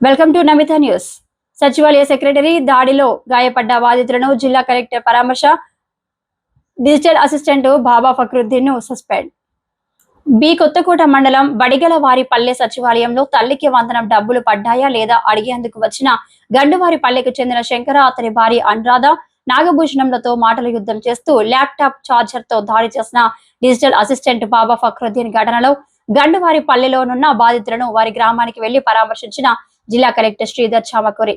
Welcome to Namitha news. సచివాలయ secretary దాడిలో గాయపడ్డ బాధితులను జిల్లా కలెక్టర్ పరామర్శ డిజిటల్ అసిస్టెంట్ బాబా ఫక్రుద్దీన్ను సస్పెండ్. బి కొత్తకోట మండలం బడిగలవారి పల్లె సచివాలయంలో తల్లికి వందనం డబ్బులు పడ్డాయా లేదా అడిగేందుకు వచ్చిన గండువారి పల్లెకు చెందిన శంకర అతని భార్య అనురాధ నాగభూషణంలతో మాటల యుద్ధం చేస్తూ ల్యాప్టాప్ ఛార్జర్తో దాడి చేసిన డిజిటల్ అసిస్టెంట్ బాబా ఫక్రుద్దీన్ ఘటనలో గండువారి పల్లెలోనున్న బాధితులను వారి గ్రామానికి వెళ్ళి పరామర్శించిన జిల్లా కలెక్టర్ శ్రీధర్ చామకూరి.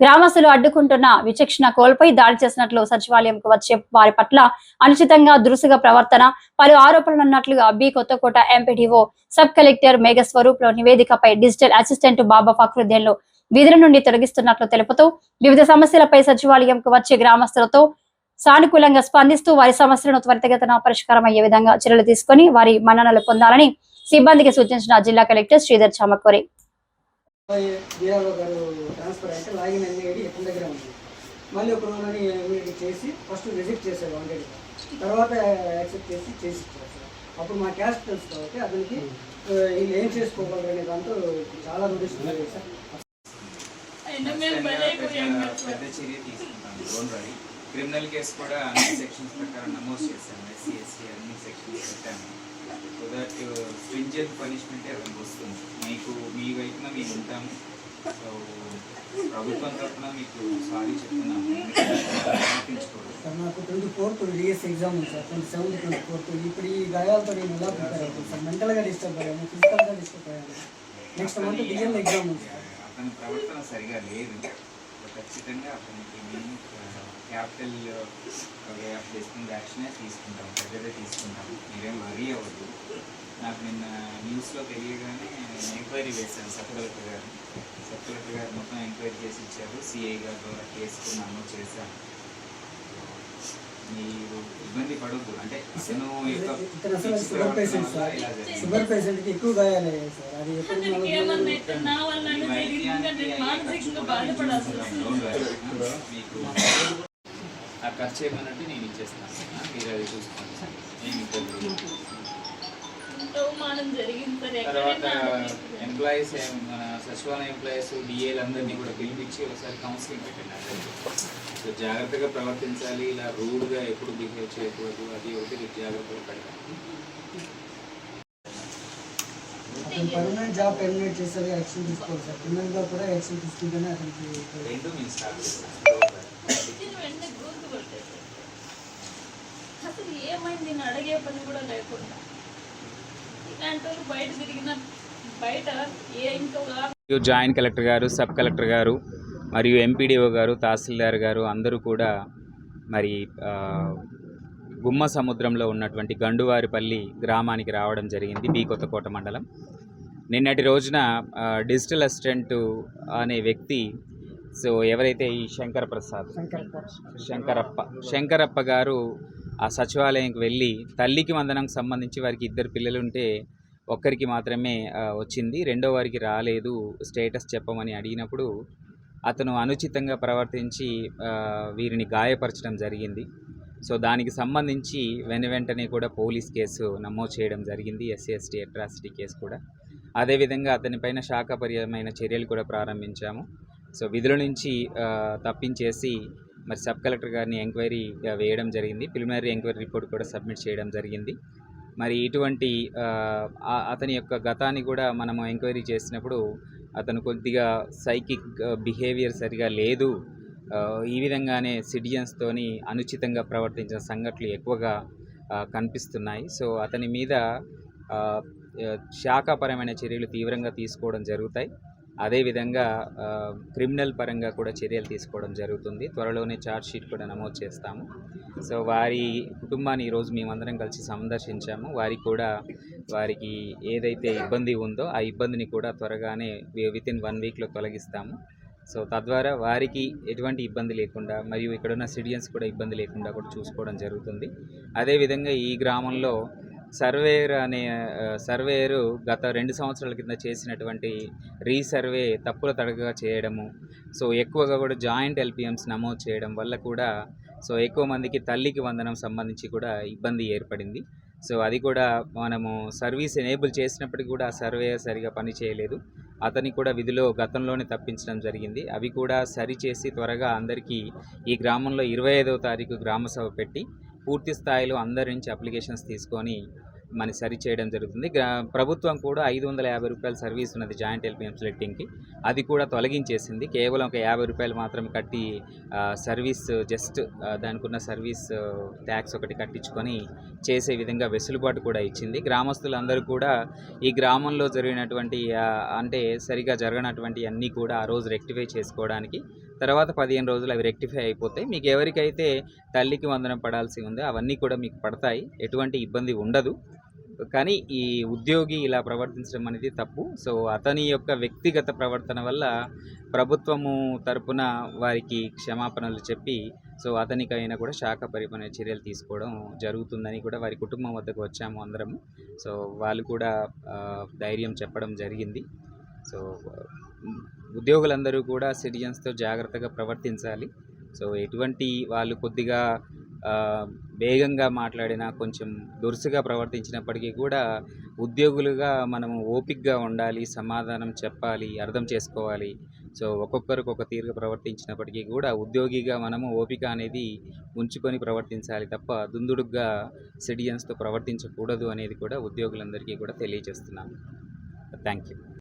గ్రామస్తులు అడ్డుకుంటున్న విచక్షణ కోల్పోయి దాడి చేసినట్లు సచివాలయంకు వచ్చే వారి పట్ల అనుచితంగా దురుసుగా ప్రవర్తన పలు ఆరోపణలు ఉన్నట్లుగా B Kothakota MPDO sub collector మేఘస్వరూప్లో నివేదికపై డిజిటల్ అసిస్టెంట్ బాబా ఫక్రుద్దీన్లు విధుల నుండి తొలగిస్తున్నట్లు తెలుపుతూ వివిధ సమస్యలపై సచివాలయంకు వచ్చే గ్రామస్తులతో సానుకూలంగా స్పందిస్తూ వారి సమస్యలను త్వరితగతిన పరిష్కారం అయ్యే విధంగా చర్యలు తీసుకొని వారి మన్ననలు పొందాలని సిబ్బందికి సూచించిన జిల్లా కలెక్టర్ శ్రీధర్ చామకూరి. డిఆర్ఓ గారు ట్రాన్స్ఫర్ అయితే లాగిన్ అనేది ఇతని దగ్గర ఉంది. మళ్ళీ ఒక రోజుని ఇమీడియట్ చేసి ఫస్ట్ రిజెక్ట్ చేశారు ఆల్రెడీ తర్వాత యాక్సెప్ట్ చేసి చేసి ఇచ్చారు సార్. అప్పుడు మా క్యాస్ట్ తెలుసు కాబట్టి అతనికి వీళ్ళు ఏం చేసుకోగలరు అనే దాంతో చాలా నోటీస్ సార్. పెద్ద చర్య తీసుకుంటాం. డోంట్ వరీ క్రిమినల్ కేసు కూడా అన్ని సెక్షన్స్ ప్రకారం నమోదు చేశాము. ఎస్సీ ఎస్సీ అన్ని సెక్షన్స్ పెట్టాము. సో దట్ స్ట్రింజెంట్ పనిష్మెంట్ అతనికి వస్తుంది. మీకు మీ వైపున మేము ఉంటాము సో ప్రభుత్వం తరఫున మీకు సారీ చెప్తున్నాము నాకు ట్వంటీ ఫోర్త్ డిఎస్ ఎగ్జామ్ ఉంది sir. Twenty seventh twenty fourth. ఇప్పుడు ఈ గాయాలతో నేను ఎలా ప్రిపేర్ అవుతాను సార్? మెంటల్గా డిస్టర్బ్ అయ్యాను ఫిజికల్గా డిస్టర్బ్ అయ్యాను. నెక్స్ట్ మంత్ డిఎన్ ఎగ్జామ్ ఉంది సార్. అతని ప్రవర్తన సరిగా లేదు. ఖచ్చితంగా అతనికి మేము క్యాపిటల్ వే ఆఫ్ యాక్షనే తీసుకుంటాం. పెద్దదే తీసుకుంటాం. మీరేం వరీ అవ్వద్దు. నాకు నిన్న న్యూస్లో తెలియగానే నేను ఎంక్వైరీ వేశాను సబ్ కలెక్టర్ గారు. సబ్ కలెక్టర్ గారు మొత్తం ఎంక్వైరీ చేసి ఇచ్చారు. సిఐ గారి ద్వారా కేసు నమోదు చేశాను మీరు ఇబ్బంది పడొద్దు. అంటే అతను షుగర్ పేషెంట్ ఎక్కువ సార్. అది. మీకు ఆ ఖర్చు ఏమన్నట్టు నేను ఇచ్చేస్తాను. మీరు అది చూసుకోండి. తర్వాత. ఎంప్లాయీస్ మన సచివాలయ ఎంప్లాయీస్ డిఏలు అందరినీ కూడా పిలిపించి ఒకసారి కౌన్సిలింగ్ పెట్టండి అందరికీ. సో జాగ్రత్తగా ప్రవర్తించాలి. ఇలా రూడ్గా ఎప్పుడు బిహేవ్ చేయకూడదు. అది ఒకటి జాగ్రత్తగా పెట్టాలి పర్మనెంట్ జాబ్ టెర్మినేట్ చేసేది యాక్షన్ తీసుకోవాలి సార్. క్రిమినల్గా కూడా యాక్షన్ తీసుకుంటేనే అతనికి రెండు మేము స్టార్ట్ చేస్తాం ఇచ్చిన వెంటనే గొంతు కొట్టేశారు. అసలు ఏమైంది? నేను అడిగే పని కూడా లేకుండా. ఇలాంటి వాళ్ళు బయట తిరిగిన బయట ఏ ఇంకా మరియు జాయింట్ కలెక్టర్ గారు సబ్ కలెక్టర్ గారు మరియు ఎంపీడీఓ గారు తహసీల్దార్ గారు అందరూ కూడా మరి గుమ్మ సముద్రంలో ఉన్నటువంటి గండువారిపల్లి గ్రామానికి రావడం జరిగింది బి కొత్తకోట మండలం. నిన్నటి రోజున డిజిటల్ అసిస్టెంట్ అనే వ్యక్తి సో ఎవరైతే ఈ శంకర ప్రసాద్ శంకరప్ప శంకరప్ప గారు ఆ సచివాలయంకి వెళ్ళి తల్లికి వందనంకి సంబంధించి వారికి ఇద్దరు పిల్లలు ఉంటే ఒక్కరికి మాత్రమే వచ్చింది. రెండో వారికి రాలేదు. స్టేటస్ చెప్పమని అడిగినప్పుడు అతను అనుచితంగా ప్రవర్తించి వీరిని గాయపరచడం జరిగింది. సో దానికి సంబంధించి వెను వెంటనే కూడా పోలీస్ కేసు నమోదు చేయడం జరిగింది. ఎస్సీ ఎస్టీ అట్రాసిటీ కేసు కూడా. అదేవిధంగా అతనిపైన శాఖపర్యమైన చర్యలు కూడా ప్రారంభించాము. సో విధుల నుంచి తప్పించేసి మరి సబ్ కలెక్టర్ గారిని ఎంక్వైరీ వేయడం జరిగింది. ప్రిలిమినరీ ఎంక్వైరీ రిపోర్ట్ కూడా సబ్మిట్ చేయడం జరిగింది. మరి ఇటువంటి అతని యొక్క గతాన్ని కూడా మనము ఎంక్వైరీ చేసినప్పుడు అతను కొద్దిగా సైకిక్ బిహేవియర్ సరిగా లేదు. ఈ విధంగానే సిటిజన్స్తోని అనుచితంగా ప్రవర్తించిన సంఘటనలు ఎక్కువగా కనిపిస్తున్నాయి. సో అతని మీద శాఖపరమైన శాఖాపరమైన చర్యలు తీవ్రంగా తీసుకోవడం జరుగుతాయి. అదేవిధంగా క్రిమినల్ పరంగా కూడా చర్యలు తీసుకోవడం జరుగుతుంది. త్వరలోనే ఛార్జ్ షీట్ కూడా నమోదు చేస్తాము. సో వారి కుటుంబాన్ని ఈరోజు మేమందరం కలిసి సందర్శించాము. వారికి కూడా వారికి ఏదైతే ఇబ్బంది ఉందో ఆ ఇబ్బందిని కూడా త్వరగానే విత్ ఇన్ వన్ వీక్లో తొలగిస్తాము. సో తద్వారా వారికి ఎటువంటి ఇబ్బంది లేకుండా మరియు ఇక్కడున్న సిటిజన్స్ కూడా ఇబ్బంది లేకుండా కూడా చూసుకోవడం జరుగుతుంది. అదేవిధంగా ఈ గ్రామంలో సర్వేయర్ అనే సర్వేయరు గత రెండు సంవత్సరాల కింద చేసినటువంటి రీసర్వే తప్పుల తడకగా చేయడము సో ఎక్కువగా కూడా జాయింట్ ఎల్పిఎంస్ నమోదు చేయడం వల్ల కూడా సో ఎక్కువ మందికి తల్లికి వందనం సంబంధించి కూడా ఇబ్బంది ఏర్పడింది. సో అది కూడా మనము సర్వీస్ ఎనేబుల్ చేసినప్పటికీ కూడా ఆ సర్వేయర్ సరిగా పని చేయలేదు. అతని కూడా విధిలో గతంలోనే తప్పించడం జరిగింది. అవి కూడా సరిచేసి త్వరగా అందరికీ ఈ గ్రామంలో ఇరవై ఐదవ తారీఖు గ్రామ సభ పెట్టి పూర్తి స్థాయిలో అందరి నుంచి అప్లికేషన్స్ తీసుకొని మన సరి చేయడం జరుగుతుంది. గ్రా- ప్రభుత్వం కూడా ఐదు వందల యాభై రూపాయల సర్వీస్ ఉన్నది జాయింట్ ఎల్పిఎం స్లెట్టింగ్కి అది కూడా తొలగించేసింది. కేవలం ఒక యాభై రూపాయలు మాత్రమే కట్టి సర్వీస్ జస్ట్ దానికున్న సర్వీస్ ట్యాక్స్ ఒకటి కట్టించుకొని చేసే విధంగా వెసులుబాటు కూడా ఇచ్చింది. గ్రామస్తులందరూ కూడా ఈ గ్రామంలో జరిగినటువంటి అంటే సరిగా జరగనటువంటి అన్నీ కూడా ఆ రోజు రెక్టిఫై చేసుకోవడానికి తర్వాత పదిహేను రోజులు అవి రెక్టిఫై అయిపోతాయి. మీకు ఎవరికైతే తల్లికి వందనం పడాల్సి ఉందో అవన్నీ కూడా మీకు పడతాయి. ఎటువంటి ఇబ్బంది ఉండదు. కానీ ఈ ఉద్యోగి ఇలా ప్రవర్తించడం అనేది తప్పు. సో అతని యొక్క వ్యక్తిగత ప్రవర్తన వల్ల ప్రభుత్వము తరపున వారికి క్షమాపణలు చెప్పి సో అతనికైనా కూడా శాఖ పరిపాలన చర్యలు తీసుకోవడం జరుగుతుందని కూడా వారి కుటుంబం వద్దకు వచ్చాము అందరము. సో వాళ్ళు కూడా ధైర్యం చెప్పడం జరిగింది. సో ఉద్యోగులందరూ కూడా సిటిజన్స్తో జాగ్రత్తగా ప్రవర్తించాలి. సో ఎటువంటి వాళ్ళు కొద్దిగా వేగంగా మాట్లాడినా కొంచెం దురుసుగా ప్రవర్తించినప్పటికీ కూడా ఉద్యోగులుగా మనము ఓపిక్గా ఉండాలి సమాధానం చెప్పాలి అర్థం చేసుకోవాలి. సో ఒక్కొక్కరికి ఒక తీరుగా ప్రవర్తించినప్పటికీ కూడా ఉద్యోగిగా మనము ఓపిక అనేది ఉంచుకొని ప్రవర్తించాలి తప్ప దుందుడుగ్గా సిటిజన్స్తో ప్రవర్తించకూడదు అనేది కూడా ఉద్యోగులందరికీ కూడా తెలియజేస్తున్నాను. Thank you.